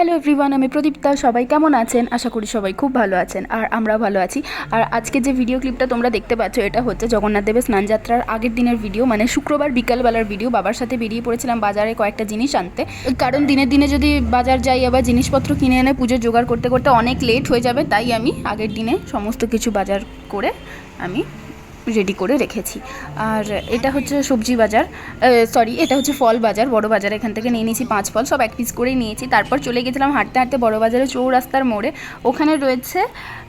Hello everyone, আমি প্রদীপ্তা সবাই কেমন আছেন? আশা করি সবাই খুব ভালো আছেন আর আমরা ভালো আছি। আর আজকে যে ভিডিও ক্লিপটা তোমরা দেখতে পাচ্ছ, এটা হচ্ছে জগন্নাথ দেবের স্নানযাত্রার আগের দিনের ভিডিও মানে শুক্রবার বিকালবেলার ভিডিও বাবার সাথে বেরিয়ে পড়েছিলাম বাজারে কয়েকটা জিনিস আনতে। কারণ দিনে দিনে যদি বাজার যাই, আবার জিনিসপত্র কিনে এনে পুজো জোগাড় করতে করতে অনেক লেট হয়ে যাবে, তাই আমি আগের দিনে সমস্ত কিছু বাজার করে আমি রেডি করে রেখেছি। আর এটা হচ্ছে সবজি বাজার সরি এটা হচ্ছে ফল বাজার বড় বাজার এখান থেকে নিয়ে নিয়েছি পাঁচ ফল সব এক পিস করেই নিয়েছি। তারপর চলে গেছিলাম হাঁটতে হাঁটতে বড় বাজারে চৌরাস্তার মোড়ে। ওখানে রয়েছে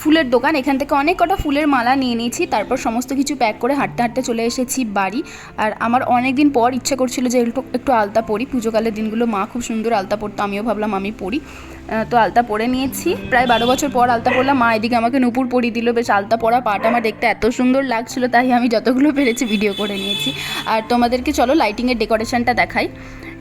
ফুলের দোকান এখান থেকে অনেক কটা ফুলের মালা নিয়ে নিয়েছি। তারপর সমস্ত কিছু প্যাক করে হাঁটতে হাঁটতে চলে এসেছি বাড়ি। আর আমার অনেক দিন পর ইচ্ছে করছিল যে একটু একটু আলতা পরি। পুজোকালের দিনগুলো মা খুব সুন্দর আলতা পরতো আমিও ভাবলাম আমি আহ, তো আলতা পরে নিয়েছি। প্রায় বারো বছর পর আলতা পরলাম। মা এদিকে আমাকে নূপুর পরিয়ে দিল। বেশ আলতা পরা পাটা আমার দেখতে এত সুন্দর লাগছিল, তাই আমি যতগুলো পেরেছি ভিডিও করে নিয়েছি। আর তোমাদেরকে চলো লাইটিংয়ের ডেকোরেশনটা দেখাই।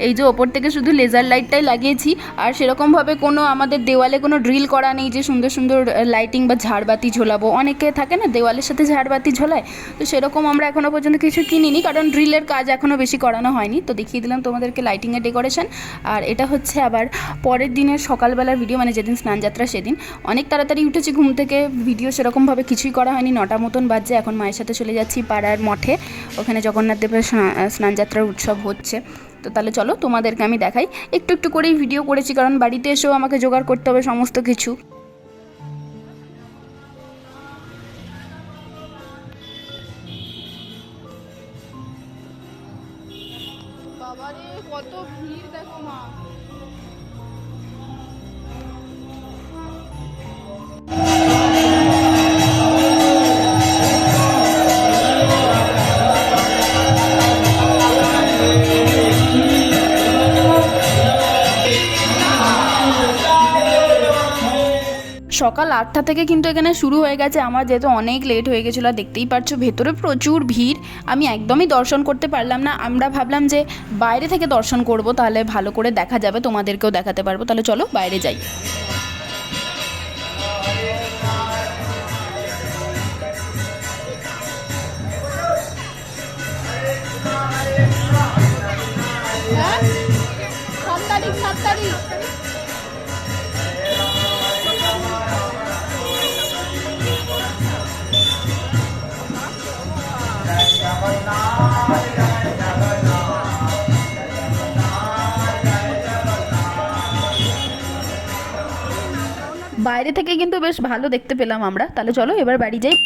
এই যে ওপর থেকে শুধু লেজার লাইটটাই লাগিয়েছি। আর সেরকমভাবে কোনো আমাদের দেওয়ালে কোনো ড্রিল করা নেই যে সুন্দর সুন্দর লাইটিং বা ঝাড়বাতি ঝোলাবো। অনেকে থাকে না, দেওয়ালের সাথে ঝাড়বাতি ঝোলায়। তো সেরকম আমরা এখনও পর্যন্ত কিছু কিনিনি, কারণ ড্রিলের কাজ এখনও বেশি করানো হয়নি। তো দেখিয়ে দিলাম তোমাদেরকে লাইটিংয়ের ডেকোরেশন আর এটা হচ্ছে আবার পরের দিনের সকালবেলার ভিডিও মানে যেদিন স্নানযাত্রা সেদিন। অনেক তাড়াতাড়ি উঠেছি ঘুম থেকে। ভিডিও সেরকমভাবে কিছুই করা হয়নি। নটা মতন বাজছে, এখন মায়ের সাথে চলে যাচ্ছি পাড়ার মঠে। ওখানে জগন্নাথ দেবের স্নানযাত্রার উৎসব হচ্ছে। তো তাহলে চলো তোমাদেরকে আমি দেখাই। একটু একটু করেই ভিডিও করেছি, কারণ বাড়িতে এসেও আমাকে জোগাড় করতে হবে সমস্ত কিছু। বাবারে, কত ভিড় দেখো মা। সকাল আটটা থেকে কিন্তু এখানে শুরু হয়ে গেছে। আমার যেহেতু অনেক লেট হয়ে গেছিল, আর দেখতেই পাচ্ছ ভেতরে প্রচুর ভিড়। আমি একদমই দর্শন করতে পারলাম না। আমরা ভাবলাম যে বাইরে থেকে দর্শন করব, তাহলে ভালো করে দেখা যাবে, তোমাদেরকেও দেখাতে পারব। তাহলে চলো বাইরে যাই। সাত বাইরে থেকে কিন্তু বেশ ভালো দেখতে পেলাম আমরা। তাহলে চলো এবার বাড়ি যাই।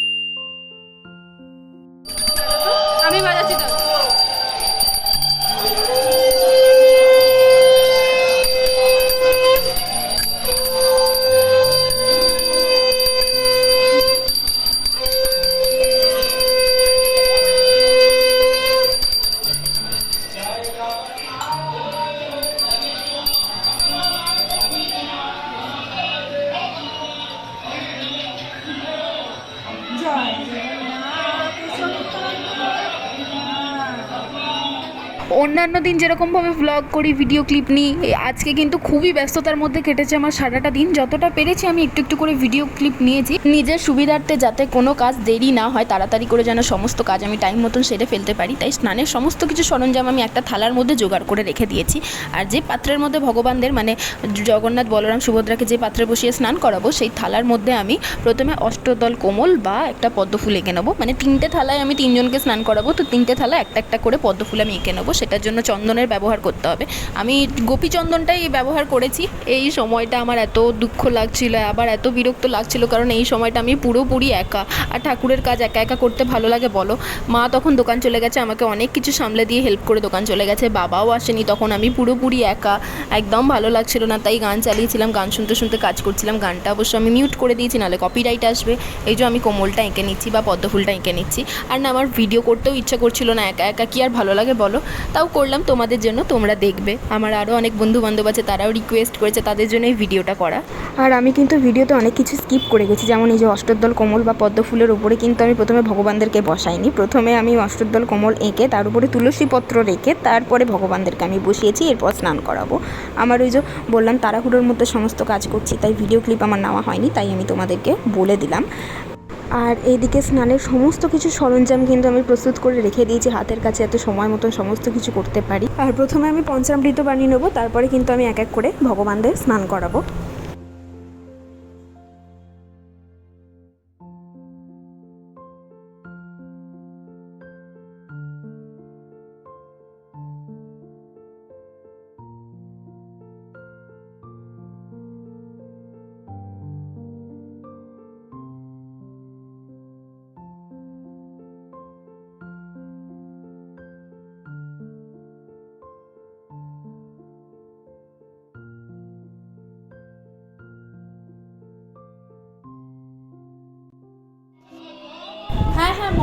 অন্যান্য দিন যেরকমভাবে ব্লগ করি ভিডিও ক্লিপ নিই আজকে কিন্তু খুবই ব্যস্ততার মধ্যে কেটেছে আমার সারাটা দিন। যতটা পেরেছি আমি একটু একটু করে ভিডিও ক্লিপ নিয়েছি। নিজের সুবিধার্থে যাতে কোনো কাজ দেরি না হয়, তাড়াতাড়ি করে যেন সমস্ত কাজ আমি টাইম মতন সেরে ফেলতে পারি। তাই স্নানের সমস্ত কিছু সরঞ্জাম আমি একটা থালার মধ্যে জোগাড় করে রেখে দিয়েছি। আর যে পাত্রের মধ্যে ভগবানদের মানে জগন্নাথ বলরাম সুভদ্রাকে যে পাত্রে বসিয়ে স্নান করাবো, সেই থালার মধ্যে আমি প্রথমে অষ্টদল কোমল বা একটা পদ্ম ফুল এঁকে নেব। মানে তিনটে থালায় আমি তিনজনকে স্নান করাবো, তো তিনটে থালা একটা একটা করে পদ্ম ফুল আমি এঁকে নেব। সেটার জন্য চন্দনের ব্যবহার করতে হবে। আমি গোপী চন্দনটাই ব্যবহার করেছি। এই সময়টা আমার এত দুঃখ লাগছিল, আবার এত বিরক্ত লাগছিল, কারণ এই সময়টা আমি পুরোপুরি একা। আর ঠাকুরের কাজ একা একা করতে ভালো লাগে বলো। মা তখন দোকান চলে গেছে, আমাকে অনেক কিছু সামলে দিয়ে হেল্প করে দোকান চলে গেছে। বাবাও আসেনি, তখন আমি পুরোপুরি একা। একদম ভালো লাগছিল না, তাই গান চালিয়েছিলাম, গান শুনতে শুনতে কাজ করছিলাম। গানটা অবশ্য আমি মিউট করে দিয়েছি, নাহলে কপিরাইট আসবে। এই যে আমি কোমলটা এঁকে নিচ্ছি বা পদ্মফুলটা এঁকে নিচ্ছি। আর না, আমার ভিডিও করতেও ইচ্ছা করছিল না, একা একা কি আর ভালো লাগে বলো? তাও করলাম। তোমাদের জন্য তোমরা দেখবে। আমার আরও অনেক বন্ধু বান্ধব আছে, তারাও রিকোয়েস্ট করেছে তাদের জন্য এই ভিডিওটা করা। আর আমি কিন্তু ভিডিওতে অনেক কিছু স্কিপ করে গেছি। যেমন এই যে অষ্টদল কমল বা পদ্ম ফুলের উপরে কিন্তু আমি প্রথমে ভগবানদেরকে বসাইনি। প্রথমে আমি অষ্টদল কমল এঁকে, তার উপরে তুলসী পত্র রেখে, তারপরে ভগবানদেরকে আমি বসিয়েছি, এরপর স্নান করাবো। আমার ওই যে বললাম তাড়াহুড়োর মধ্যে সমস্ত কাজ করছি, তাই ভিডিও ক্লিপ আমার নেওয়া হয়নি, তাই আমি তোমাদেরকে বলে দিলাম। আর এইদিকে স্নানের সমস্ত কিছু সরঞ্জাম কিন্তু আমি প্রস্তুত করে রেখে দিয়েছি, হাতের কাছে এত সময় মতন সমস্ত কিছু করতে পারি। আর প্রথমে আমি পঞ্চামৃত বানিয়ে নেব, তারপরে কিন্তু আমি এক এক করে ভগবানদের স্নান করাবো।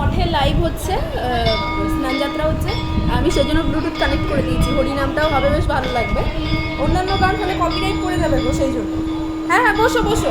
মঠে লাইভ হচ্ছে স্নান স্নানযাত্রা হচ্ছে। আমি সেজন্য ব্লুটুথ কানেক্ট করে দিয়েছি। হরিনামটাও হবে, বেশ ভালো লাগবে। অন্যান্য গান হলে কপিরাইট করে যাবে গো, সেই জন্য। হ্যাঁ হ্যাঁ বসো বসো।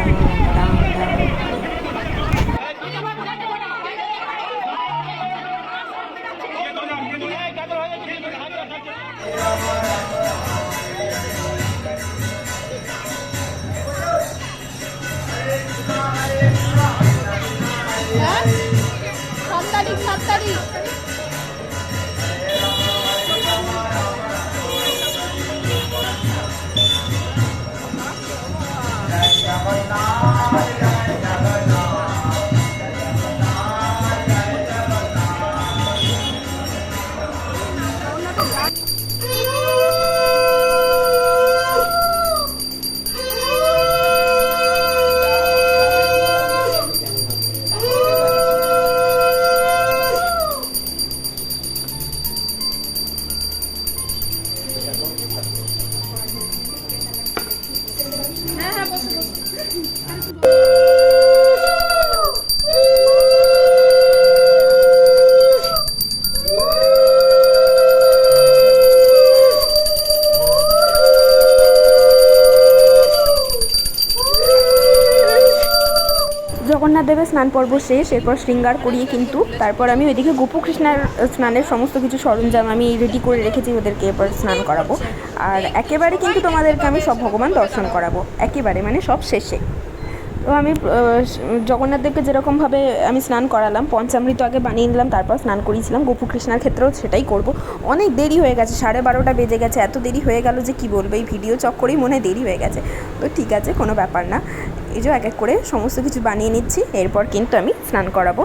জগন্নাথ স্নান পর্ব শেষ এরপর শৃঙ্গার করিয়ে কিন্তু তারপর আমি ওইদিকে গোপু কৃষ্ণার স্নানের সমস্ত কিছু সরঞ্জাম আমি রেডি করে রেখেছি ওদেরকে এরপর স্নান করাবো। আর একেবারে কিন্তু তোমাদেরকে আমি সব ভগবান দর্শন করাবো একেবারে মানে সব শেষে। তো আমি আহ, জগন্নাথ দেবকে যেরকমভাবে আমি স্নান করালাম পঞ্চামৃত আগে বানিয়ে নিলাম তারপর স্নান করিয়েছিলাম গোপু কৃষ্ণার ক্ষেত্রেও সেটাই করব। অনেক দেরি হয়ে গেছে সাড়ে বারোটা বেজে গেছে এত দেরি হয়ে গেল যে কি বলব এই ভিডিও চক্করেই মনে দেরি হয়ে গেছে। তো ঠিক আছে কোনো ব্যাপার না। এই যে এক এক করে সমস্ত কিছু বানিয়ে নিচ্ছি এরপর কিন্তু আমি স্নান করাবো।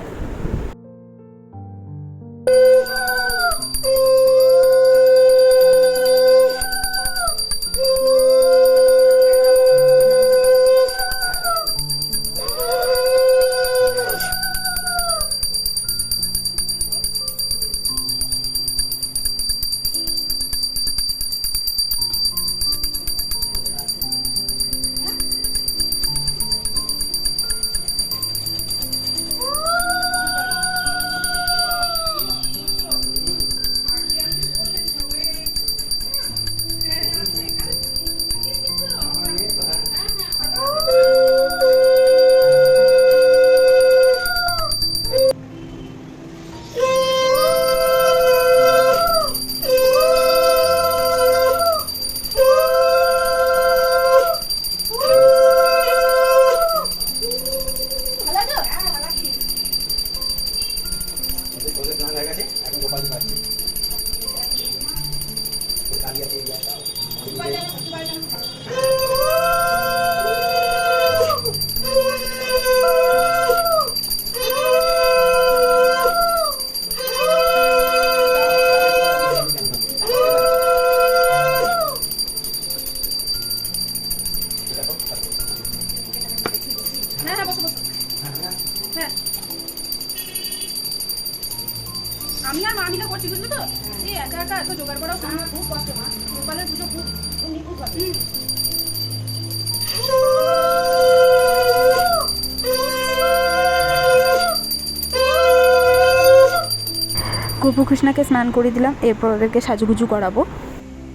গোপু কৃষ্ণাকে স্নান করে দিলাম এরপর ওদেরকে সাজুগুজু করাবো।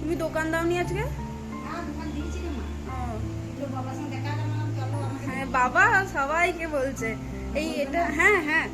তুমি দোকান দাও নি আজকে হ্যাঁ বাবা সবাইকে বলছে। এই এটা হ্যাঁ হ্যাঁ।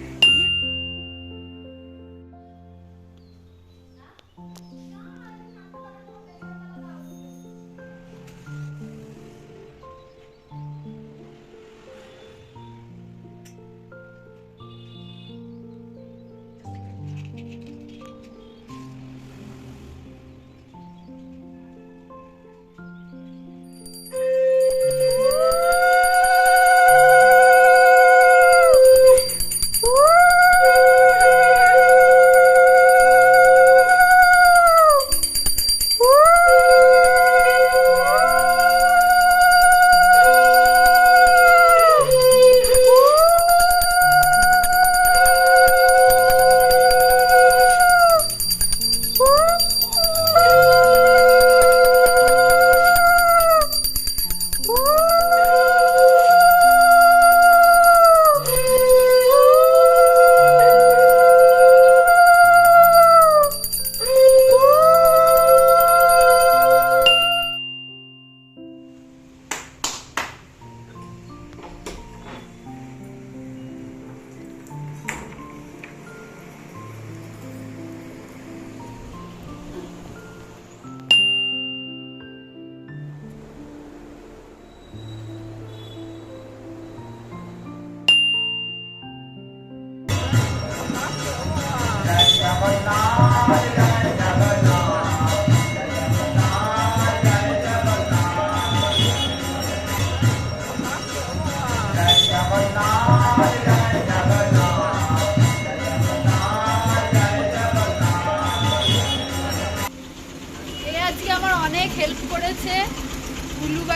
এ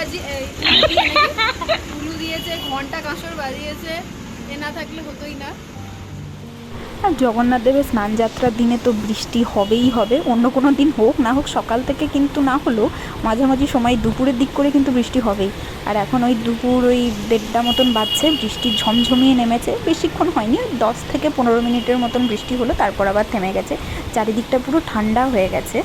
বাজি এই, উলু দিয়ে নাকি? উলু দিয়েছে ঘণ্টা কাঁসর বাজিয়েছে। এ না থাকলে হতোই না। আর জগন্নাথ দেবের স্নান যাত্রার দিনে তো বৃষ্টি হবেই হবে। অন্য কোনো দিন হোক না হোক সকাল থেকে কিন্তু না হলেও মাঝামাঝি সময় দুপুরের দিক করে কিন্তু বৃষ্টি হবেই। আর এখন ওই দুপুর ওই দেড়টা মতন বাজছে বৃষ্টি ঝমঝমিয়ে নেমেছে। বেশিক্ষণ হয়নি ওই দশ থেকে পনেরো মিনিটের মতন বৃষ্টি হলো তারপর আবার থেমে গেছে। চারিদিকটা পুরো ঠান্ডা হয়ে গেছে।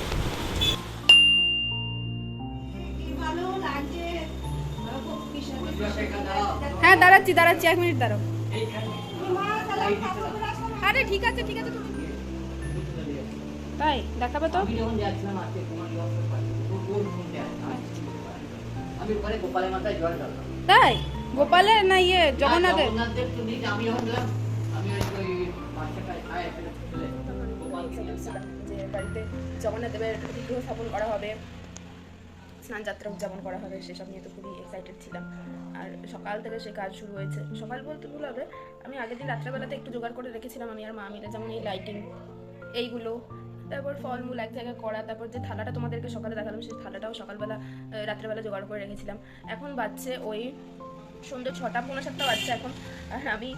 দাঁড়াচ্ছি দাঁড়াচ্ছি এক মিনিট দাঁড়াও। আরে ঠিক আছে ঠিক আছে তাই দেখাবে তো? ঢাললাম তাই? গোপালের না ইয়ে জগন্নাথের। যে বাড়িতে জগন্নাথ দেবের বিগ্রহ স্থাপন করা হবে। স্নান যাত্রা উদযাপন করা হবে, সেসব নিয়ে তো খুবই এক্সাইটেড ছিলাম। আর সকাল থেকে সে কাজ শুরু হয়েছে। সকাল বলতে ভুল হবে, আমি আগের দিন রাত্রেবেলাতে একটু জোগাড় করে রেখেছিলাম, আমি আর মা মিলে, যেমন এই লাইটিং এইগুলো। তারপর ফলমূল এক জায়গায় করা, তারপর যে থালাটা তোমাদেরকে সকালে দেখালাম, সেই থালাটাও সকালবেলা রাত্রেবেলা জোগাড় করে রেখেছিলাম। এখন বাচ্চে ওই সন্ধ্যে ছটা পনেরো সাতটা বাজছে এখন। আমি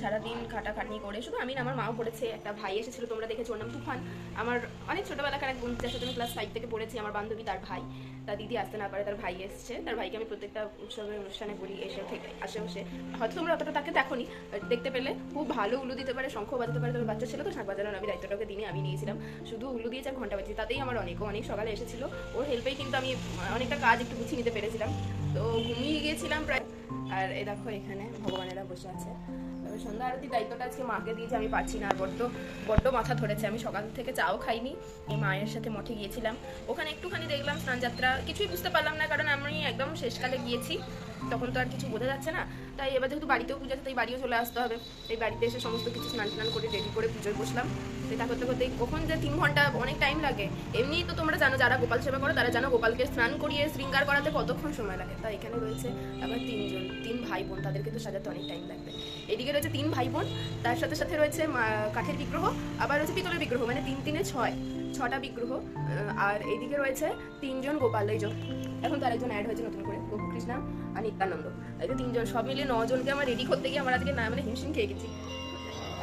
সারাদিন খাটাখাটনি করে, শুধু আমি আমার মাও পড়েছে, একটা ভাই এসেছিল, তোমরা দেখেছ, ওর নাম তুফান। আমার অনেক ছোটোবেলাকার এক বন্ধু, যার আমি ক্লাস ফাইভ থেকে পড়েছি, আমার বান্ধবী তার ভাই। তার দিদি আসতে না পারে, তার ভাই এসছে। তার ভাইকে আমি প্রত্যেকটা উৎসবের অনুষ্ঠানে বলি, এসে থেকে আসে বসে। হয়তো তোমরা অতটা তাকে দেখোনি দেখতে পেলে খুব ভালো উলু দিতে পারে, শঙ্খ বাজাতে পারে, তবে বাচ্চা ছিল তো শাঁখ বাজানোর, আমি দায়িত্বটাকে দিনে আমি নিয়েছিলাম। শুধু উলু দিয়েছে ঘণ্টা বাজি তাতেই আমার অনেক অনেক সকালে এসেছিল। ওর হেল্পেই কিন্তু আমি, অনেকটা কাজ একটু গুছিয়ে নিতে পেরেছিলাম। তো ঘুমিয়ে গিয়েছিলাম প্রায় আর এ দেখো এখানে ভগবানেরা বসে আছে। তবে সন্ধ্যা আরতির দায়িত্বটা আজকে মাকে দিয়েছে, আমি পাচ্ছি না, আর বড্ড বড্ড মাথা ধরেছে। আমি সকাল থেকে চাও খাইনি, এই মায়ের সাথে মঠে গিয়েছিলাম। ওখানে একটুখানি দেখলাম স্নানযাত্রা কিছুই বুঝতে পারলাম না, কারণ আমি একদম শেষকালে গিয়েছি, তখন তো আর কিছু বোঝা যাচ্ছে না। তাই এবার যেহেতু বাড়িতেও পুজো তাই বাড়িও চলে আসতে হবে। এই বাড়িতে এসে সমস্ত কিছু স্নান স্নান করে রেডি করে পুজোয় বসলাম। সেটা করতে করতে কখন যে তিন ঘণ্টা, অনেক টাইম লাগে। এমনিই তো তোমরা জানো, যারা গোপাল সেবা করো, তারা জানো গোপালকে স্নান করিয়ে শৃঙ্গার করাতে কতক্ষণ সময় লাগে। তাই এখানে রয়েছে আবার তিনজন, তিন ভাই বোন, তাদেরকে তো সাজাতে অনেক টাইম লাগবে। এদিকে রয়েছে তিন ভাই বোন তার সাথে সাথে রয়েছে কাঠের বিগ্রহ, আবার রয়েছে পিতলের বিগ্রহ মানে তিন তিনে ছয়, ছটা বিগ্রহ আর এদিকে রয়েছে তিনজন গোপাল এই এখন তার একজন অ্যাড হয়েছে নতুন করে গোপু কৃষ্ণা আর নিত্যানন্দ। এই তিনজন, সব মিলিয়ে নজনকে আমার রেডি করতে গিয়ে আমার আজকে না মানে হিমশিম খেয়ে গেছি।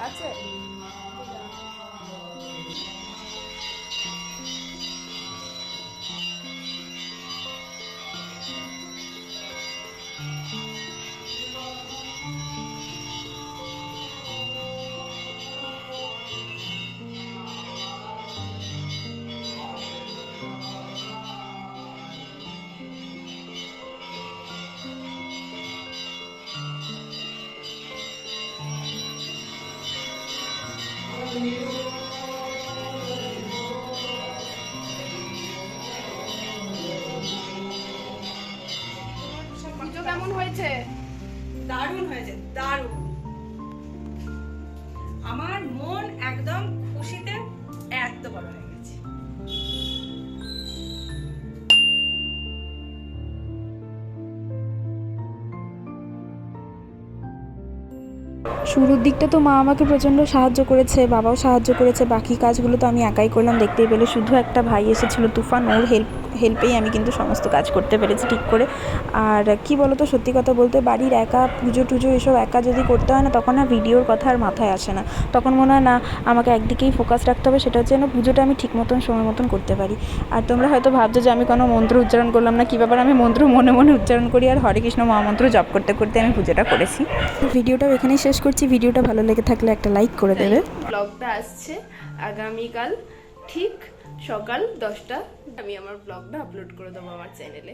আচ্ছা হয়েছে? দারুণ হয়েছে, দারুণ। আমার মন একদম খুশিতে এত বড় হয়ে গেছে। শুরুর দিকটা তো মা আমাকে প্রচণ্ড সাহায্য করেছে, বাবাও সাহায্য করেছে, বাকি কাজগুলো তো আমি একাই করলাম, দেখতেই পেলে শুধু একটা ভাই এসেছিল, তুফান, ওর হেল্প হেল্পেই আমি কিন্তু সমস্ত কাজ করতে পেরেছি ঠিক করে। আর কি বলো তো সত্যি কথা বলতে বাড়ির একা পুজো টুজো এসব একা যদি করতে হয় না তখন আর ভিডিওর কথা আর মাথায় আসে না। তখন মনে হয় না আমাকে একদিকেই ফোকাস রাখতে হবে সেটা হচ্ছে যেন পুজোটা আমি ঠিক মতন সময় মতন করতে পারি। আর তোমরা হয়তো ভাবছ যে আমি কোনো মন্ত্র উচ্চারণ করলাম না কী ব্যাপার? আমি মন্ত্র মনে মনে উচ্চারণ করি আর হরে কৃষ্ণ মহামন্ত্র জপ করতে করতে আমি পুজোটা করেছি। ভিডিওটাও এখানেই শেষ করছি। ভিডিওটা ভালো লেগে থাকলে একটা লাইক করে দেবে। ব্লগটা আসছে আগামীকাল ঠিক সকাল দশটা। আমি আমার ব্লগটা আপলোড করে দেবো আমার চ্যানেলে